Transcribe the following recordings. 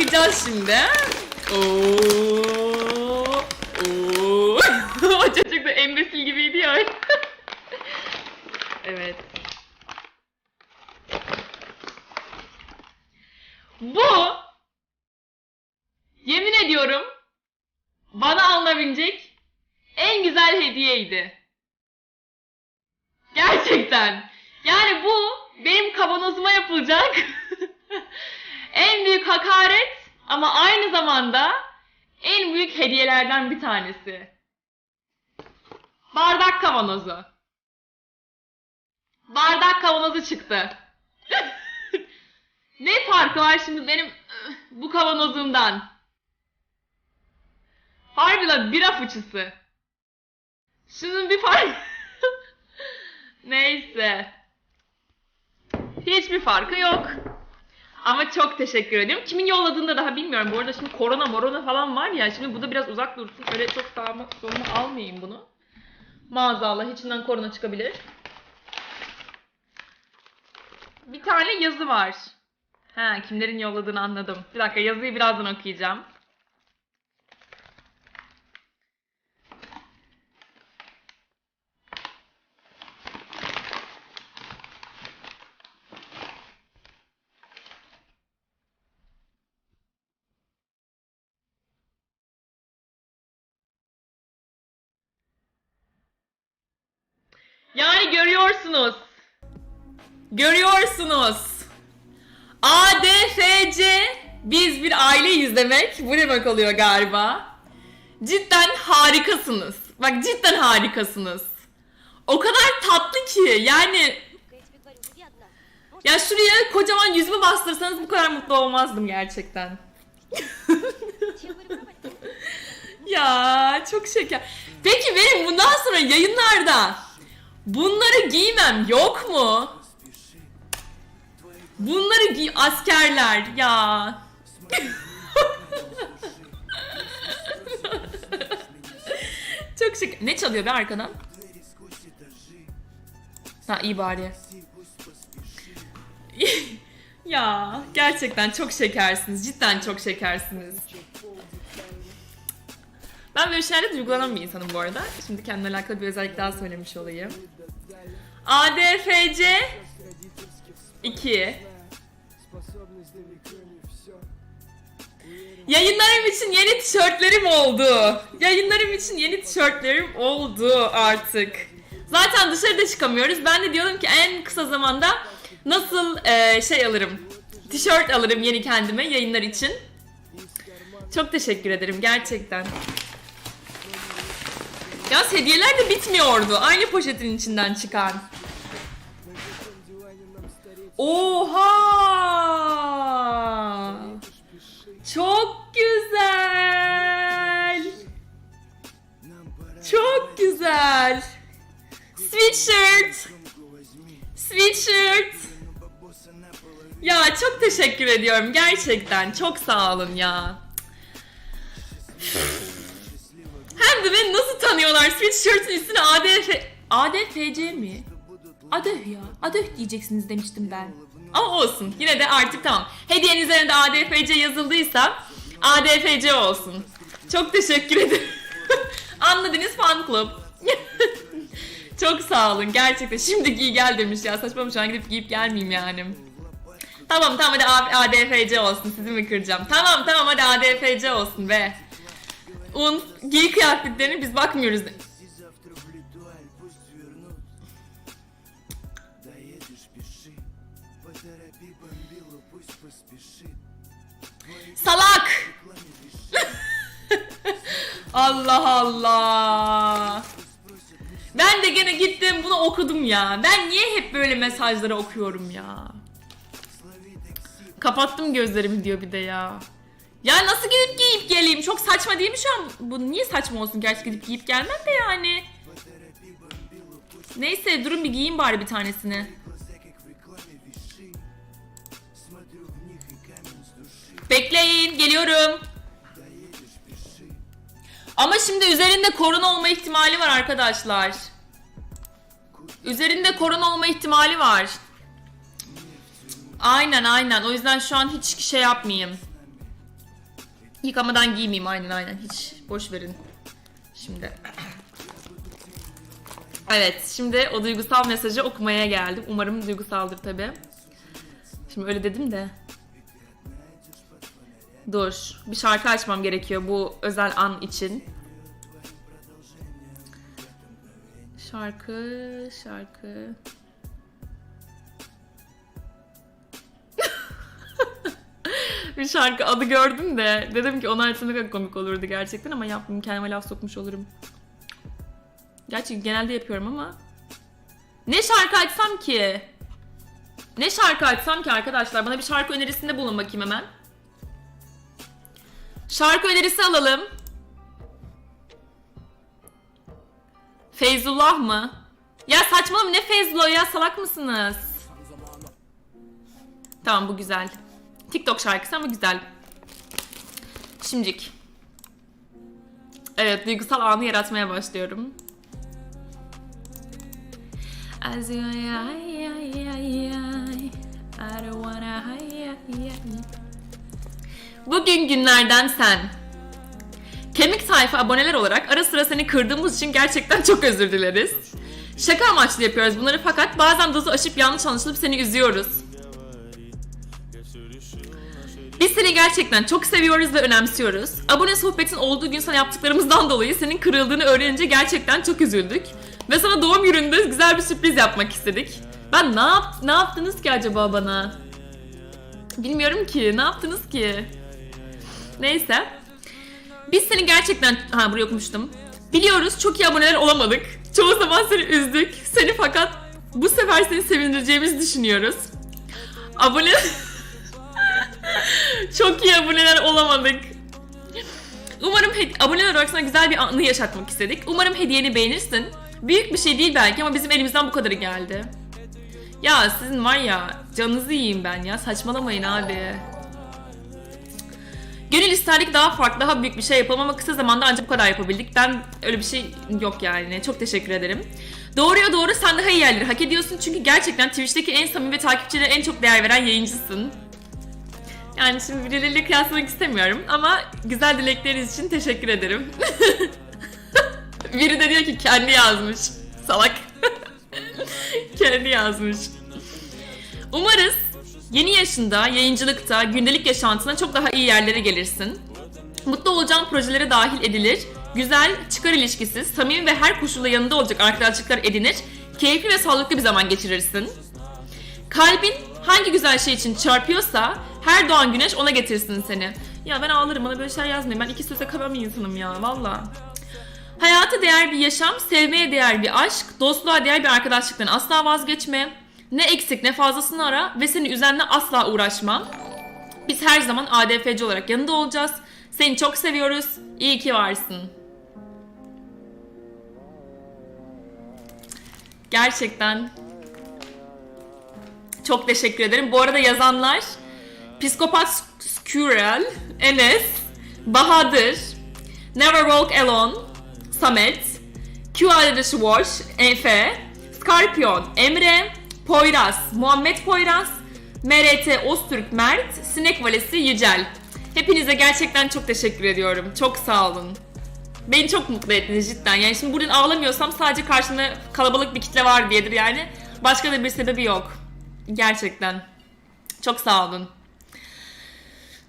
bakacağız şimdi. Oo. Oo. o çocuk da embesil gibiydi ya. evet. Bu yemin ediyorum bana alınabilecek en güzel hediyeydi. Gerçekten. Yani bu benim kavanozuma yapılacak en büyük hakaret ama aynı zamanda en büyük hediyelerden bir tanesi. Bardak kavanozu. Bardak kavanozu çıktı. ne farkı var şimdi benim ıı, bu kavanozumdan? Harbiden bira fıçısı. Şunun bir fark... Neyse. Hiçbir farkı yok. Ama çok teşekkür ediyorum. Kimin yolladığını da daha bilmiyorum. Bu arada şimdi korona morona falan var ya. Şimdi bu da biraz uzak dursun. Öyle çok sağma soluma almayayım bunu. Maazallah içinden korona çıkabilir. Bir tane yazı var. Ha kimlerin yolladığını anladım. Bir dakika yazıyı birazdan okuyacağım. Yani görüyorsunuz. Görüyorsunuz. ADFC biz bir aileyiz demek. Bu demek oluyor galiba. Cidden harikasınız. Bak cidden harikasınız. O kadar tatlı ki yani ya şuraya kocaman yüzümü bastırsanız bu kadar mutlu olmazdım gerçekten. ya çok şeker. Peki benim bundan sonra yayınlarda bunları giymem yok mu? Bunları giy askerler ya. çok şeker. Ne çalıyor be arkadan? Ha iyi bari. ya gerçekten çok şekersiniz. Cidden çok şekersiniz. Ben böyle şeylerle duygulanan bir insanım bu arada. Şimdi kendimle alakalı bir özellik daha söylemiş olayım. ADFC 2 Yayınlarım için yeni tişörtlerim oldu. Yayınlarım için yeni tişörtlerim oldu artık. Zaten dışarıda çıkamıyoruz. Ben de diyorum ki en kısa zamanda nasıl e, şey alırım. Tişört alırım yeni kendime yayınlar için. Çok teşekkür ederim gerçekten. Ya hediyeler de bitmiyordu. Aynı poşetin içinden çıkan. Oha! Çok güzel. Çok güzel. Sweatshirt. Sweatshirt. Ya çok teşekkür ediyorum gerçekten. Çok sağ olun ya. Tanıyorlar? Sweatshirt'in üstüne ADF... ADFC mi? Adöh ya. Adöh diyeceksiniz demiştim ben. Ama olsun. Yine de artık tamam. Hediyenin üzerinde ADFC yazıldıysa ADFC olsun. Çok teşekkür ederim. Anladınız fan club. Çok sağ olun gerçekten. Şimdi giy gel demiş ya. Saçma şu an gidip giyip gelmeyeyim yani. Tamam tamam hadi ADFC olsun. Sizi mi kıracağım? Tamam tamam hadi ADFC olsun be un giy kıyafetlerine biz bakmıyoruz. Salak! Allah Allah. Ben de gene gittim bunu okudum ya. Ben niye hep böyle mesajları okuyorum ya? Kapattım gözlerimi diyor bir de ya. Ya nasıl gidip giyip geleyim? Çok saçma değil mi şu an? Bu niye saçma olsun gerçi gidip giyip gelmem de yani. Neyse durun bir giyeyim bari bir tanesini. Bekleyin geliyorum. Ama şimdi üzerinde korona olma ihtimali var arkadaşlar. Üzerinde korona olma ihtimali var. Aynen aynen. O yüzden şu an hiç şey yapmayayım. Yıkamadan giymeyeyim aynen aynen. Hiç boş verin. Şimdi. Evet, şimdi o duygusal mesajı okumaya geldim. Umarım duygusaldır tabi. Şimdi öyle dedim de. Dur, bir şarkı açmam gerekiyor bu özel an için. Şarkı, şarkı. Bir şarkı adı gördüm de dedim ki onu açsa ne kadar komik olurdu gerçekten ama yapmayayım kendime laf sokmuş olurum. Gerçi genelde yapıyorum ama. Ne şarkı açsam ki? Ne şarkı açsam ki arkadaşlar? Bana bir şarkı önerisinde bulun bakayım hemen. Şarkı önerisi alalım. Feyzullah mı? Ya saçmalama ne Feyzullah ya salak mısınız? Tamam bu güzel. TikTok şarkısı ama güzel. Şimdicik. Evet duygusal anı yaratmaya başlıyorum. As you ay ay ay ay ay I don't wanna ay ay ay Bugün günlerden sen. Kemik Tayfa aboneler olarak ara sıra seni kırdığımız için gerçekten çok özür dileriz. Şaka amaçlı yapıyoruz bunları fakat bazen dozu aşıp yanlış anlaşılıp seni üzüyoruz. Biz seni gerçekten çok seviyoruz ve önemsiyoruz. Abone sohbetin olduğu gün sana yaptıklarımızdan dolayı senin kırıldığını öğrenince gerçekten çok üzüldük. Ve sana doğum gününde güzel bir sürpriz yapmak istedik. Ben ne yap ne yaptınız ki acaba bana? Bilmiyorum ki. Ne yaptınız ki? Neyse. Biz seni gerçekten... Ha buraya okumuştum. Biliyoruz çok iyi aboneler olamadık. Çoğu zaman seni üzdük. Seni fakat bu sefer seni sevindireceğimizi düşünüyoruz. Abone... çok iyi aboneler olamadık. Umarım aboneler olarak sana güzel bir anı yaşatmak istedik. Umarım hediyeni beğenirsin. Büyük bir şey değil belki ama bizim elimizden bu kadarı geldi. Ya sizin var ya canınızı yiyeyim ben ya saçmalamayın abi. Gönül isterdik daha farklı, daha büyük bir şey yapalım ama kısa zamanda ancak bu kadar yapabildik. Ben öyle bir şey yok yani. Çok teşekkür ederim. Doğruya doğru sen daha iyi yerleri hak ediyorsun çünkü gerçekten Twitch'teki en samimi ve takipçilere en çok değer veren yayıncısın. Yani şimdi birileriyle kıyaslamak istemiyorum ama güzel dilekleriniz için teşekkür ederim. Biri de diyor ki kendi yazmış. Salak. kendi yazmış. Umarız yeni yaşında, yayıncılıkta, gündelik yaşantına çok daha iyi yerlere gelirsin. Mutlu olacağın projelere dahil edilir. Güzel, çıkar ilişkisi, samimi ve her koşulda yanında olacak arkadaşlıklar edinir. Keyifli ve sağlıklı bir zaman geçirirsin. Kalbin hangi güzel şey için çarpıyorsa her doğan güneş ona getirsin seni. Ya ben ağlarım bana böyle şeyler yazmayın. Ben iki söze kalan bir insanım ya valla. Hayata değer bir yaşam, sevmeye değer bir aşk, dostluğa değer bir arkadaşlıktan asla vazgeçme. Ne eksik ne fazlasını ara ve seni üzenle asla uğraşma. Biz her zaman ADFC olarak yanında olacağız. Seni çok seviyoruz. İyi ki varsın. Gerçekten çok teşekkür ederim. Bu arada yazanlar Psikopat Skurel, Enes, Bahadır, Never Walk Alone, Samet, Q adresi Wash, Efe, Scorpion, Emre, Poyraz, Muhammed Poyraz, MRT Öztürk Mert, Sinek Valesi Yücel. Hepinize gerçekten çok teşekkür ediyorum. Çok sağ olun. Beni çok mutlu ettiniz cidden. Yani şimdi buradan ağlamıyorsam sadece karşımda kalabalık bir kitle var diyedir yani. Başka da bir sebebi yok. Gerçekten. Çok sağ olun.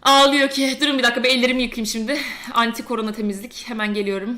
Ağlıyor ki. Durun bir dakika bir ellerimi yıkayayım şimdi. Anti korona temizlik. Hemen geliyorum.